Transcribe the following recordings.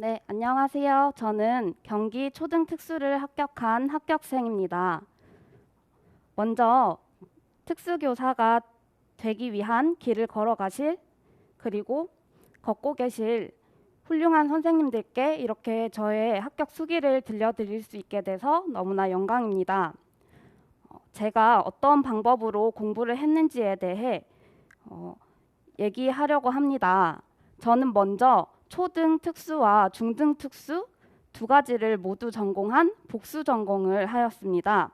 네, 안녕하세요. 저는 경기 초등 특수를 합격한 합격생입니다. 먼저 특수교사가 되기 위한 길을 걸어가실 그리고 걷고 계실 훌륭한 선생님들께 이렇게 저의 합격 수기를 들려드릴 수 있게 돼서 너무나 영광입니다. 어, 제가 어떤 방법으로 공부를 했는지에 대해 어, 얘기하려고 합니다. 저는 먼저 초등 특수와 중등 특수 두 가지를 모두 전공한 복수 전공을 하였습니다.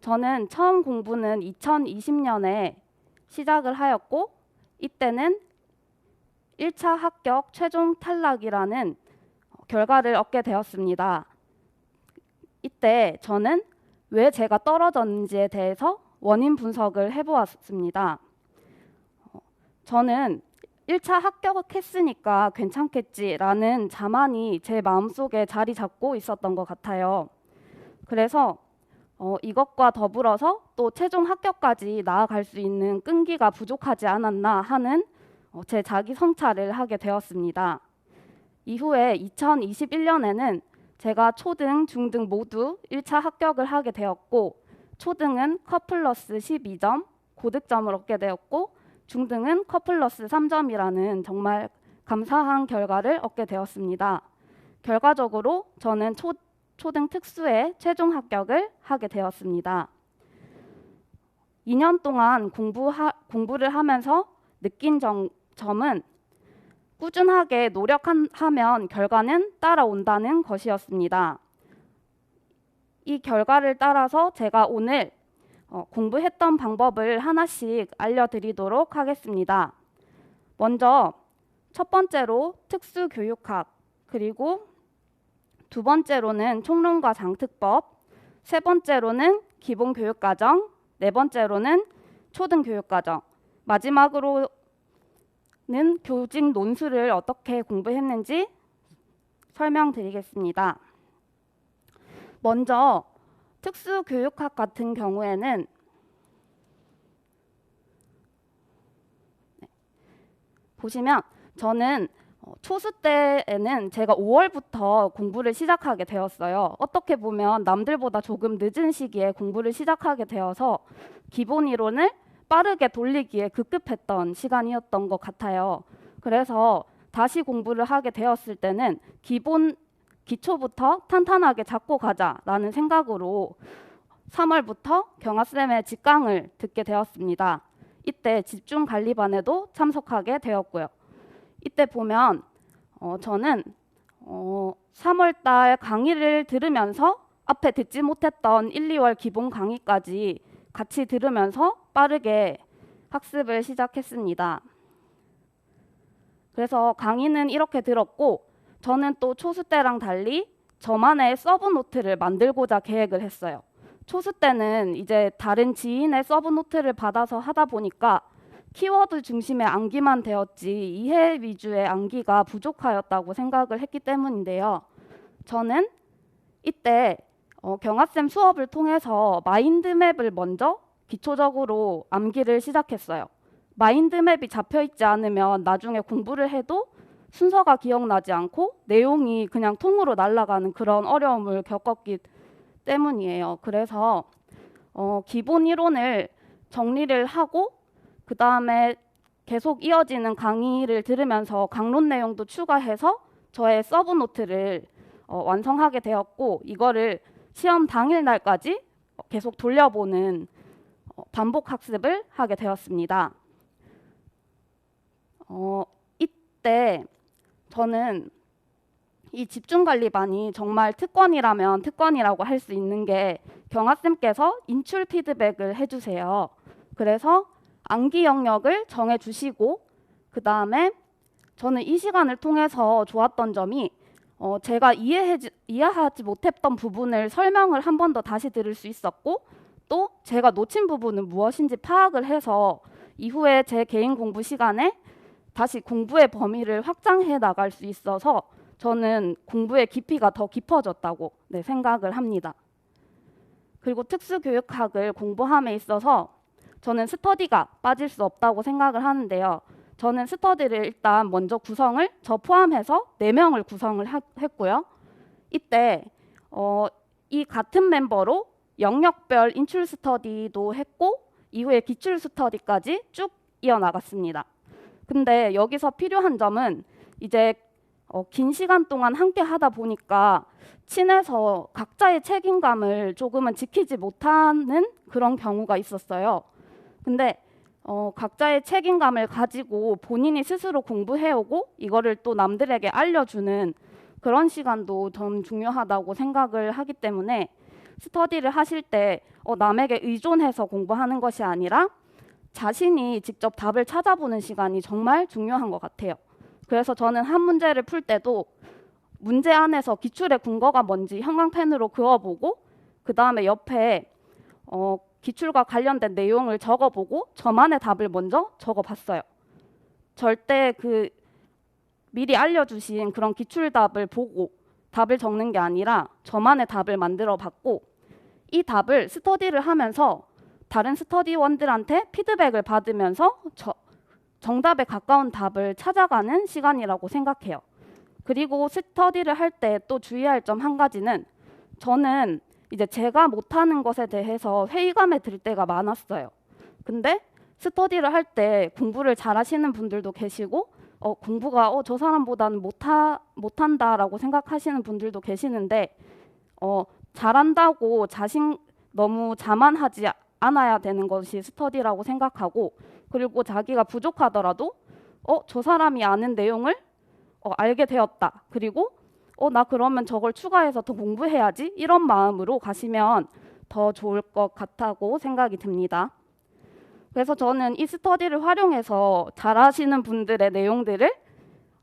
저는 처음 공부는 2020년에 시작을 하였고 이때는 1차 합격 최종 탈락이라는 결과를 얻게 되었습니다. 이때 저는 왜 제가 떨어졌는지에 대해서 원인 분석을 해보았습니다. 저는 1차 합격했으니까 괜찮겠지라는 자만이 제 마음속에 자리 잡고 있었던 것 같아요. 그래서 어, 이것과 더불어서 또 최종 합격까지 나아갈 수 있는 끈기가 부족하지 않았나 하는 어, 제 자기 성찰을 하게 되었습니다. 이후에 2021년에는 제가 초등, 중등 모두 1차 합격을 하게 되었고 초등은 커플러스 12점, 고득점을 얻게 되었고 중등은 커플러스 3점이라는 정말 감사한 결과를 얻게 되었습니다. 결과적으로 저는 초, 초등 특수에 최종 합격을 하게 되었습니다. 2년 동안 공부하, 공부를 하면서 느낀 점, 점은 꾸준하게 노력하면 결과는 따라온다는 것이었습니다. 이 결과를 따라서 제가 오늘 어, 공부했던 방법을 하나씩 알려드리도록 하겠습니다. 먼저 첫 번째로 특수교육학 그리고 두 번째로는 총론과 장특법 세 번째로는 기본교육과정 네 번째로는 초등교육과정 마지막으로는 교직 논술을 어떻게 공부했는지 설명드리겠습니다. 먼저 특수교육학 같은 경우에는 네. 보시면 저는 어, 초수 때에는 제가 5월부터 공부를 시작하게 되었어요. 어떻게 보면 남들보다 조금 늦은 시기에 공부를 시작하게 되어서 기본 이론을 빠르게 돌리기에 급급했던 시간이었던 것 같아요. 그래서 다시 공부를 하게 되었을 때는 기본 기초부터 탄탄하게 잡고 가자라는 생각으로 3월부터 경아쌤의 직강을 듣게 되었습니다. 이때 집중관리반에도 참석하게 되었고요. 이때 보면 어, 저는 어, 3월달 강의를 들으면서 앞에 듣지 못했던 1, 2월 기본 강의까지 같이 들으면서 빠르게 학습을 시작했습니다. 그래서 강의는 이렇게 들었고 저는 또 초수 때랑 달리 저만의 서브 노트를 만들고자 계획을 했어요. 초수 때는 이제 다른 지인의 서브 노트를 받아서 하다 보니까 키워드 중심의 암기만 되었지 이해 위주의 암기가 부족하였다고 생각을 했기 때문인데요. 저는 이때 어, 경아쌤 수업을 통해서 마인드맵을 먼저 기초적으로 암기를 시작했어요. 마인드맵이 잡혀 있지 않으면 나중에 공부를 해도 순서가 기억나지 않고 내용이 그냥 통으로 날아가는 그런 어려움을 겪었기 때문이에요. 그래서 어, 기본 이론을 정리를 하고 그 다음에 계속 이어지는 강의를 들으면서 강론 내용도 추가해서 저의 서브 노트를 어, 완성하게 되었고 이거를 시험 당일 날까지 계속 돌려보는 어, 반복 학습을 하게 되었습니다. 어, 이때 저는 이 집중관리반이 정말 특권이라면 특권이라고 할 수 있는 게 경아쌤께서 인출 피드백을 해주세요. 그래서 암기 영역을 정해주시고 그 다음에 저는 이 시간을 통해서 좋았던 점이 어, 제가 이해하지, 이해하지 못했던 부분을 설명을 한 번 더 다시 들을 수 있었고 또 제가 놓친 부분은 무엇인지 파악을 해서 이후에 제 개인 공부 시간에 다시 공부의 범위를 확장해 나갈 수 있어서 저는 공부의 깊이가 더 깊어졌다고 네, 생각을 합니다. 그리고 특수교육학을 공부함에 있어서 저는 스터디가 빠질 수 없다고 생각을 하는데요. 저는 스터디를 일단 먼저 구성을 저 포함해서 네명을 구성을 하- 했고요. 이때 어, 이 같은 멤버로 영역별 인출 스터디도 했고 이후에 기출 스터디까지 쭉 이어나갔습니다. 근데 여기서 필요한 점은 이제 어, 긴 시간 동안 함께 하다 보니까 친해서 각자의 책임감을 조금은 지키지 못하는 그런 경우가 있었어요. 근데 어, 각자의 책임감을 가지고 본인이 스스로 공부해오고 이거를 또 남들에게 알려주는 그런 시간도 전 중요하다고 생각을 하기 때문에 스터디를 하실 때 어, 남에게 의존해서 공부하는 것이 아니라 자신이 직접 답을 찾아보는 시간이 정말 중요한 것 같아요. 그래서 저는 한 문제를 풀 때도 문제 안에서 기출의 근거가 뭔지 형광펜으로 그어보고 그 다음에 옆에 어, 기출과 관련된 내용을 적어보고 저만의 답을 먼저 적어봤어요. 절대 그 미리 알려주신 그런 기출답을 보고 답을 적는 게 아니라 저만의 답을 만들어 봤고 이 답을 스터디를 하면서 다른 스터디원들한테 피드백을 받으면서 저, 정답에 가까운 답을 찾아가는 시간이라고 생각해요. 그리고 스터디를 할 때 또 주의할 점 한 가지는 저는 이제 제가 못하는 것에 대해서 회의감에 들 때가 많았어요. 근데 스터디를 할 때 공부를 잘하시는 분들도 계시고 어, 공부가 어, 저 사람보다는 못하, 못한다라고 생각하시는 분들도 계시는데 어, 잘한다고 자신 너무 자만하지 않아야 되는 것이 스터디라고 생각하고 그리고 자기가 부족하더라도 어, 저 사람이 아는 내용을 어, 알게 되었다. 그리고 어, 나 그러면 저걸 추가해서 더 공부해야지. 이런 마음으로 가시면 더 좋을 것 같다고 생각이 듭니다. 그래서 저는 이 스터디를 활용해서 잘하시는 분들의 내용들을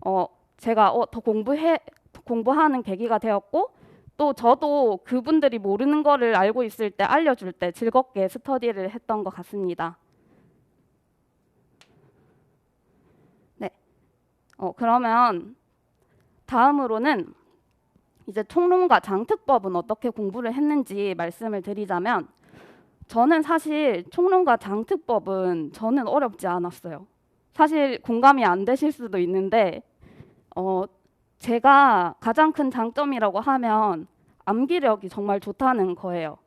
어, 제가 어, 더 공부해 공부하는 계기가 되었고 또 저도 그분들이 모르는 거를 알고 있을 때 알려줄 때 즐겁게 스터디를 했던 것 같습니다. 네. 어, 그러면 다음으로는 이제 총론과 장특법은 어떻게 공부를 했는지 말씀을 드리자면 저는 사실 총론과 장특법은 저는 어렵지 않았어요. 사실 공감이 안 되실 수도 있는데 어, 제가 가장 큰 장점이라고 하면 암기력이 정말 좋다는 거예요.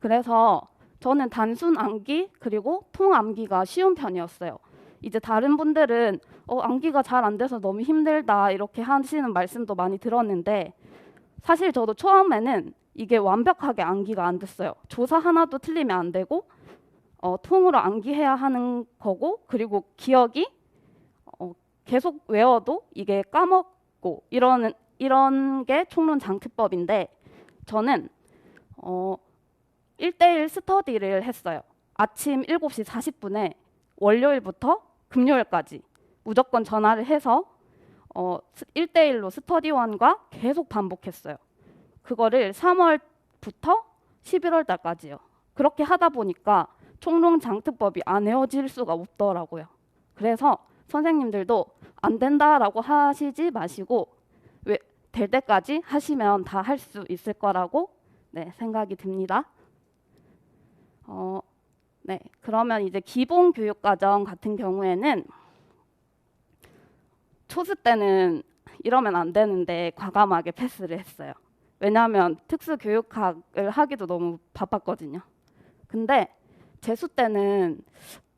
그래서 저는 단순 암기 그리고 통암기가 쉬운 편이었어요. 이제 다른 분들은 어, 암기가 잘 안 돼서 너무 힘들다 이렇게 하시는 말씀도 많이 들었는데 사실 저도 처음에는 이게 완벽하게 암기가 안 됐어요. 조사 하나도 틀리면 안 되고 어, 통으로 암기해야 하는 거고 그리고 기억이 어, 계속 외워도 이게 까먹 고 이런 이런 게 총론 장특법인데 저는 어, 1대1 스터디를 했어요. 아침 7시 40분에 월요일부터 금요일까지 무조건 전화를 해서 어, 1대1로 스터디원과 계속 반복했어요. 그거를 3월부터 11월 달까지요. 그렇게 하다 보니까 총론 장특법이 안 외워질 수가 없더라고요. 그래서 선생님들도 안 된다라고 하시지 마시고 왜 될 때까지 하시면 다 할 수 있을 거라고 네, 생각이 듭니다. 어, 네, 그러면 이제 기본 교육 과정 같은 경우에는 초스 때는 이러면 안 되는데 과감하게 패스를 했어요. 왜냐하면 특수 교육학을 하기도 너무 바빴거든요. 근데 재수 때는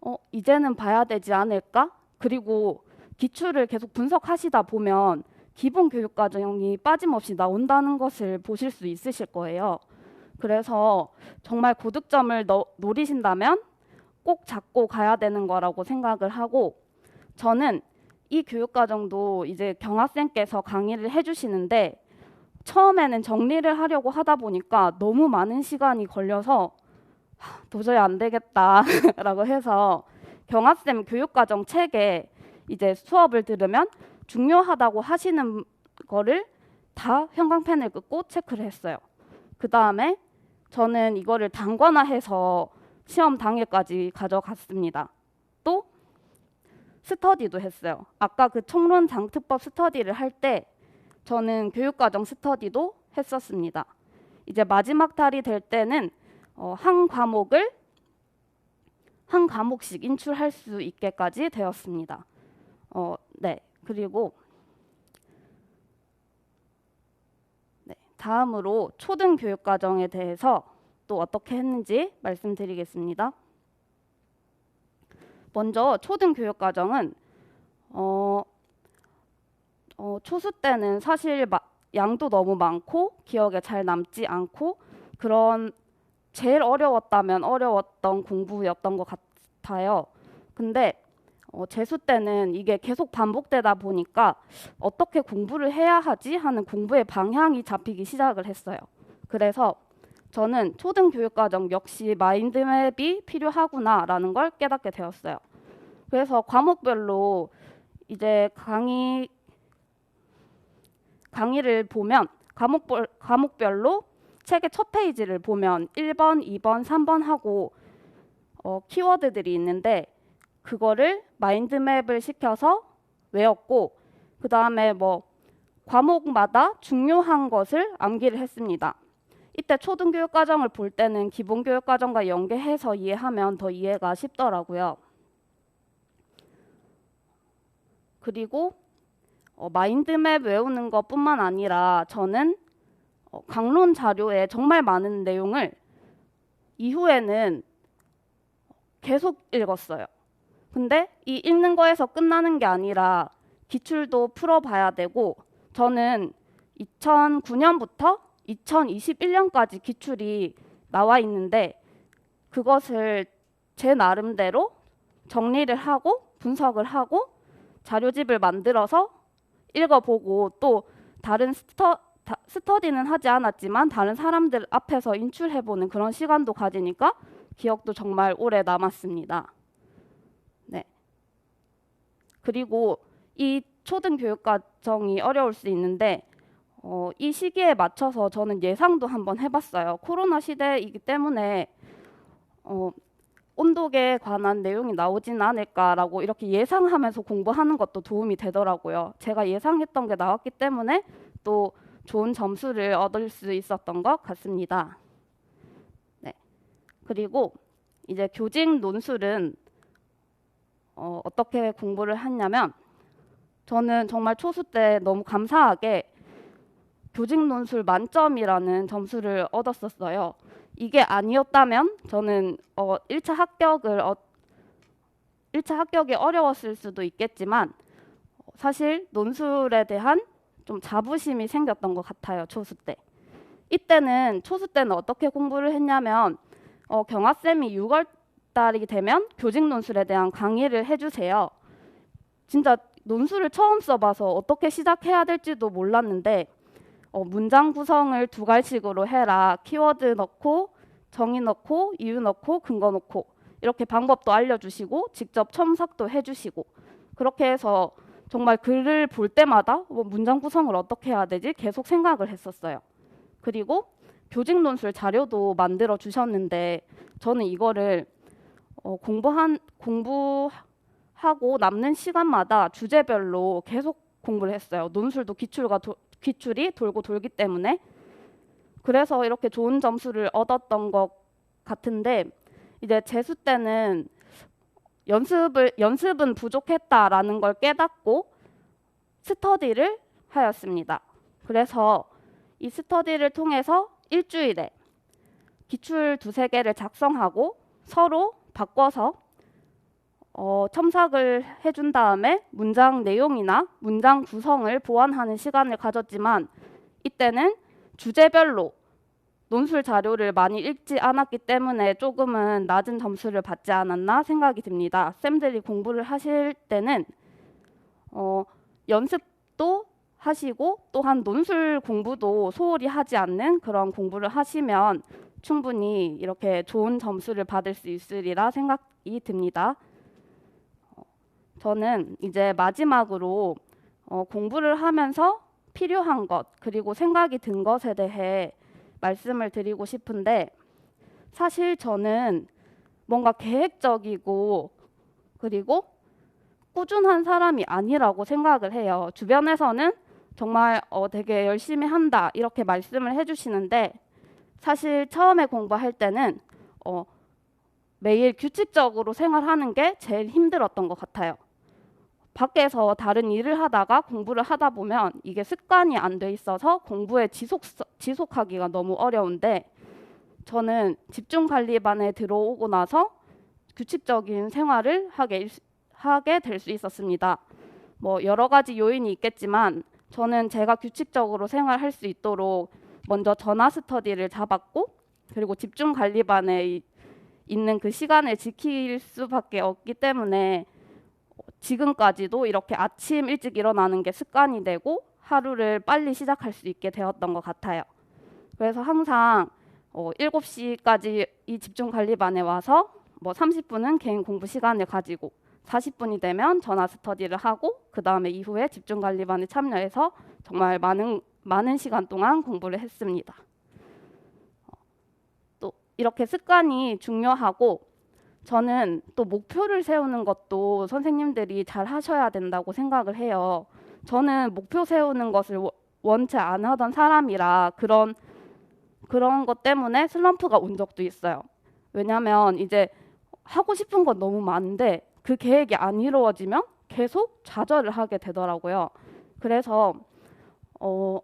어, 이제는 봐야 되지 않을까? 그리고 기출을 계속 분석하시다 보면 기본 교육 과정이 빠짐없이 나온다는 것을 보실 수 있으실 거예요. 그래서 정말 고득점을 너, 노리신다면 꼭 잡고 가야 되는 거라고 생각을 하고 저는 이 교육 과정도 이제 경학생께서 강의를 해주시는데 처음에는 정리를 하려고 하다 보니까 너무 많은 시간이 걸려서 하, 도저히 안 되겠다라고 해서 경학생 교육과정 책에 이제 수업을 들으면 중요하다고 하시는 거를 다 형광펜을 끄고 체크를 했어요. 그 다음에 저는 이거를 단권화해서 시험 당일까지 가져갔습니다. 또 스터디도 했어요. 아까 그 총론 장특법 스터디를 할 때 저는 교육과정 스터디도 했었습니다. 이제 마지막 달이 될 때는 어, 한 과목을 한 과목씩 인출할 수 있게까지 되었습니다. 어, 네. 그리고 네. 다음으로 초등 교육 과정에 대해서 또 어떻게 했는지 말씀드리겠습니다. 먼저 초등 교육 과정은 어, 어, 초수 때는 사실 마- 양도 너무 많고 기억에 잘 남지 않고 그런 제일 어려웠다면 어려웠던 공부였던 것 같아요. 근데 어, 재수 때는 이게 계속 반복되다 보니까 어떻게 공부를 해야 하지 하는 공부의 방향이 잡히기 시작을 했어요. 그래서 저는 초등 교육과정 역시 마인드맵이 필요하구나라는 걸 깨닫게 되었어요. 그래서 과목별로 이제 강의 강의를 보면 과목별, 과목별로 책의 첫 페이지를 보면 1번, 2번, 3번 하고 어, 키워드들이 있는데 그거를 마인드맵을 시켜서 외웠고 그 다음에 뭐 과목마다 중요한 것을 암기를 했습니다. 이때 초등교육 과정을 볼 때는 기본교육 과정과 연계해서 이해하면 더 이해가 쉽더라고요. 그리고 어, 마인드맵 외우는 것뿐만 아니라 저는 어, 강론 자료에 정말 많은 내용을 이후에는 계속 읽었어요. 근데 이 읽는 거에서 끝나는 게 아니라 기출도 풀어봐야 되고 저는 2009년부터 2021년까지 기출이 나와 있는데 그것을 제 나름대로 정리를 하고 분석을 하고 자료집을 만들어서 읽어보고 또 다른 스터, 다- 스터디는 하지 않았지만 다른 사람들 앞에서 인출해보는 그런 시간도 가지니까 기억도 정말 오래 남았습니다. 네. 그리고 이 초등 교육 과정이 어려울 수 있는데 어, 이 시기에 맞춰서 저는 예상도 한번 해봤어요. 코로나 시대이기 때문에 어, 온도계에 관한 내용이 나오진 않을까라고 이렇게 예상하면서 공부하는 것도 도움이 되더라고요. 제가 예상했던 게 나왔기 때문에 또 좋은 점수를 얻을 수 있었던 것 같습니다. 네. 그리고 이제 교직 논술은 어, 어떻게 공부를 했냐면 저는 정말 초수 때 너무 감사하게 교직 논술 만점이라는 점수를 얻었었어요. 이게 아니었다면 저는 어 1차 합격을 어 1차 합격이 어려웠을 수도 있겠지만 어, 사실 논술에 대한 좀 자부심이 생겼던 것 같아요 초수 때. 이때는 초수 때는 어떻게 공부를 했냐면 어, 경아 쌤이 6월 달이 되면 교직 논술에 대한 강의를 해주세요. 진짜 논술을 처음 써봐서 어떻게 시작해야 될지도 몰랐는데 어, 문장 구성을 두 갈식으로 해라. 키워드 넣고 정의 넣고 이유 넣고 근거 넣고 이렇게 방법도 알려주시고 직접 첨삭도 해주시고 그렇게 해서 정말 글을 볼 때마다 뭐 문장 구성을 어떻게 해야 되지 계속 생각을 했었어요. 그리고 교직 논술 자료도 만들어 주셨는데 저는 이거를 어, 공부한 공부하고 남는 시간마다 주제별로 계속 공부를 했어요. 논술도 기출과 도, 기출이 돌고 돌기 때문에 그래서 이렇게 좋은 점수를 얻었던 것 같은데 이제 재수 때는 연습을 연습은 부족했다라는 걸 깨닫고 스터디를 하였습니다. 그래서 이 스터디를 통해서 일주일에 기출 두세 개를 작성하고 서로 바꿔서 어, 첨삭을 해준 다음에 문장 내용이나 문장 구성을 보완하는 시간을 가졌지만 이때는 주제별로 논술 자료를 많이 읽지 않았기 때문에 조금은 낮은 점수를 받지 않았나 생각이 듭니다. 쌤들이 공부를 하실 때는 어, 연습도 하시고 또한 논술 공부도 소홀히 하지 않는 그런 공부를 하시면 충분히 이렇게 좋은 점수를 받을 수 있으리라 생각이 듭니다. 어, 저는 이제 마지막으로 어, 공부를 하면서 필요한 것 그리고 생각이 든 것에 대해 말씀을 드리고 싶은데 사실 저는 뭔가 계획적이고 그리고 꾸준한 사람이 아니라고 생각을 해요. 주변에서는 정말 어, 되게 열심히 한다 이렇게 말씀을 해주시는데 사실 처음에 공부할 때는 어, 매일 규칙적으로 생활하는 게 제일 힘들었던 것 같아요. 밖에서 다른 일을 하다가 공부를 하다 보면 이게 습관이 안 돼 있어서 공부에 지속 지속하기가 너무 어려운데 저는 집중 관리반에 들어오고 나서 규칙적인 생활을 하게 하게 될 수 있었습니다. 뭐 여러 가지 요인이 있겠지만 저는 제가 규칙적으로 생활할 수 있도록 먼저 전화 스터디를 잡았고 그리고 집중 관리반에 이- 있는 그 시간을 지킬 수밖에 없기 때문에 지금까지도 이렇게 아침 일찍 일어나는 게 습관이 되고 하루를 빨리 시작할 수 있게 되었던 것 같아요. 그래서 항상 어, 7시까지 이 집중 관리반에 와서 뭐 30분은 개인 공부 시간을 가지고 40분이 되면 전화 스터디를 하고 그 다음에 이후에 집중 관리반에 참여해서 정말 많은 많은 시간 동안 공부를 했습니다. 어, 또 이렇게 습관이 중요하고 저는 또 목표를 세우는 것도 선생님들이 잘 하셔야 된다고 생각을 해요. 저는 목표 세우는 것을 워- 원체 안 하던 사람이라 그런 그런 것 때문에 슬럼프가 온 적도 있어요. 왜냐하면 이제 하고 싶은 건 너무 많은데 그 계획이 안 이루어지면 계속 좌절을 하게 되더라고요. 그래서 어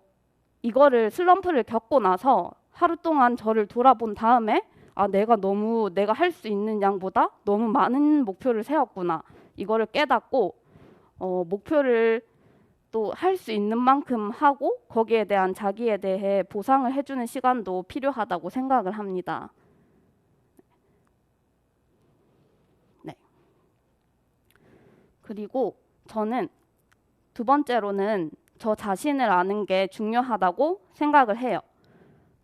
이거를 슬럼프를 겪고 나서 하루 동안 저를 돌아본 다음에 아 내가 너무 내가 할 수 있는 양보다 너무 많은 목표를 세웠구나 이거를 깨닫고 어 목표를 또 할 수 있는 만큼 하고 거기에 대한 자기에 대해 보상을 해주는 시간도 필요하다고 생각을 합니다. 네. 그리고 저는 두 번째로는 저 자신을 아는 게 중요하다고 생각을 해요.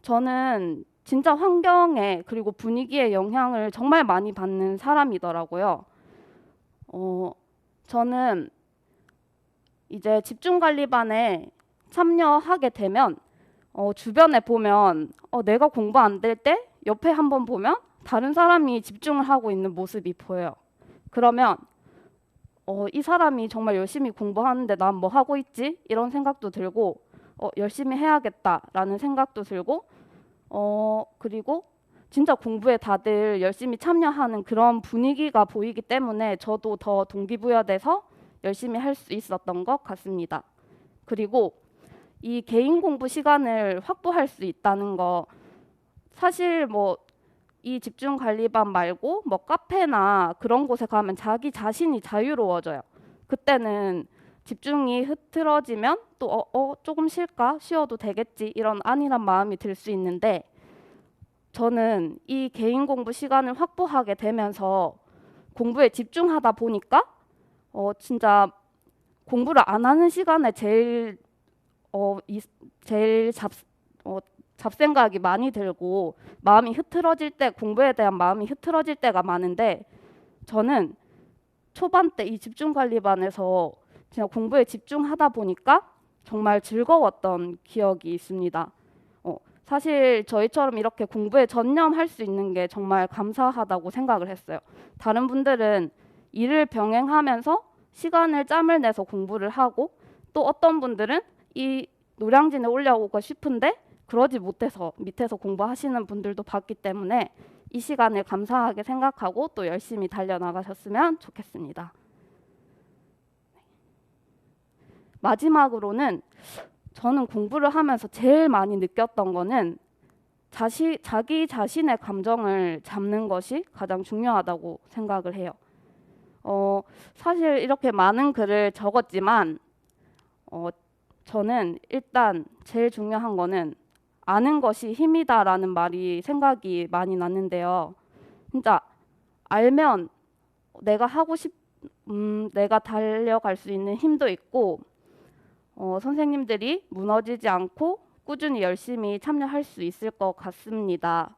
저는 진짜 환경에 그리고 분위기에 영향을 정말 많이 받는 사람이더라고요. 어, 저는 이제 집중관리반에 참여하게 되면 어, 주변에 보면 어, 내가 공부 안 될 때 옆에 한번 보면 다른 사람이 집중을 하고 있는 모습이 보여요. 그러면 어, 이 사람이 정말 열심히 공부하는데 난 뭐 하고 있지? 이런 생각도 들고 어, 열심히 해야겠다라는 생각도 들고 어, 그리고 진짜 공부에 다들 열심히 참여하는 그런 분위기가 보이기 때문에 저도 더 동기부여돼서 열심히 할 수 있었던 것 같습니다. 그리고 이 개인 공부 시간을 확보할 수 있다는 거 사실 뭐 이 집중 관리반 말고 뭐 카페나 그런 곳에 가면 자기 자신이 자유로워져요. 그때는 집중이 흐트러지면 또 어, 어 조금 쉴까? 쉬어도 되겠지? 이런 안일한 마음이 들 수 있는데 저는 이 개인 공부 시간을 확보하게 되면서 공부에 집중하다 보니까 어 진짜 공부를 안 하는 시간에 제일 어 이, 제일 잡 어, 잡생각이 많이 들고 마음이 흐트러질 때 공부에 대한 마음이 흐트러질 때가 많은데 저는 초반 때 이 집중 관리반에서 그냥 공부에 집중하다 보니까 정말 즐거웠던 기억이 있습니다. 어, 사실 저희처럼 이렇게 공부에 전념할 수 있는 게 정말 감사하다고 생각을 했어요. 다른 분들은 일을 병행하면서 시간을 짬을 내서 공부를 하고 또 어떤 분들은 이 노량진에 올라오고 싶은데 그러지 못해서 밑에서 공부하시는 분들도 봤기 때문에 이 시간을 감사하게 생각하고 또 열심히 달려나가셨으면 좋겠습니다. 마지막으로는 저는 공부를 하면서 제일 많이 느꼈던 거는 자시, 자기 자신의 감정을 잡는 것이 가장 중요하다고 생각을 해요. 어, 사실 이렇게 많은 글을 적었지만 어, 저는 일단 제일 중요한 거는 아는 것이 힘이다라는 말이 생각이 많이 났는데요. 진짜 알면 내가 하고 싶, 음, 내가 달려갈 수 있는 힘도 있고 어, 선생님들이 무너지지 않고 꾸준히 열심히 참여할 수 있을 것 같습니다.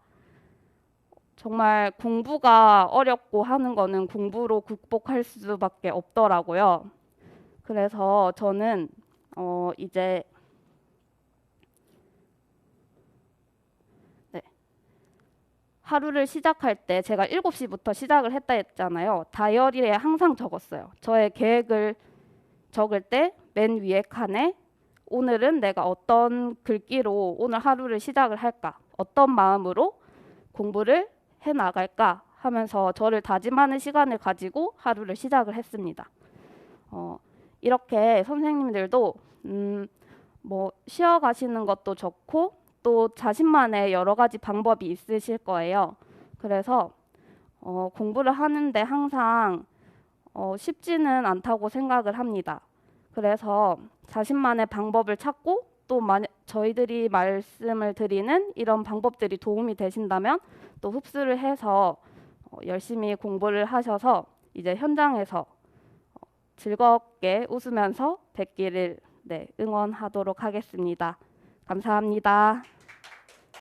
정말 공부가 어렵고 하는 거는 공부로 극복할 수밖에 없더라고요. 그래서 저는 어, 이제 네. 하루를 시작할 때 제가 7시부터 시작을 했다 했잖아요. 다이어리에 항상 적었어요. 저의 계획을 적을 때 맨 위에 칸에 오늘은 내가 어떤 글귀로 오늘 하루를 시작을 할까? 어떤 마음으로 공부를 해 나갈까 하면서 저를 다짐하는 시간을 가지고 하루를 시작을 했습니다. 어, 이렇게 선생님들도 음, 뭐 쉬어 가시는 것도 좋고 또 자신만의 여러 가지 방법이 있으실 거예요. 그래서 어, 공부를 하는데 항상 어, 쉽지는 않다고 생각을 합니다. 그래서 자신만의 방법을 찾고 또 저희들이 말씀을 드리는 이런 방법들이 도움이 되신다면 또 흡수를 해서 어, 열심히 공부를 하셔서 이제 현장에서 어, 즐겁게 웃으면서 뵙기를 네, 응원하도록 하겠습니다. 감사합니다.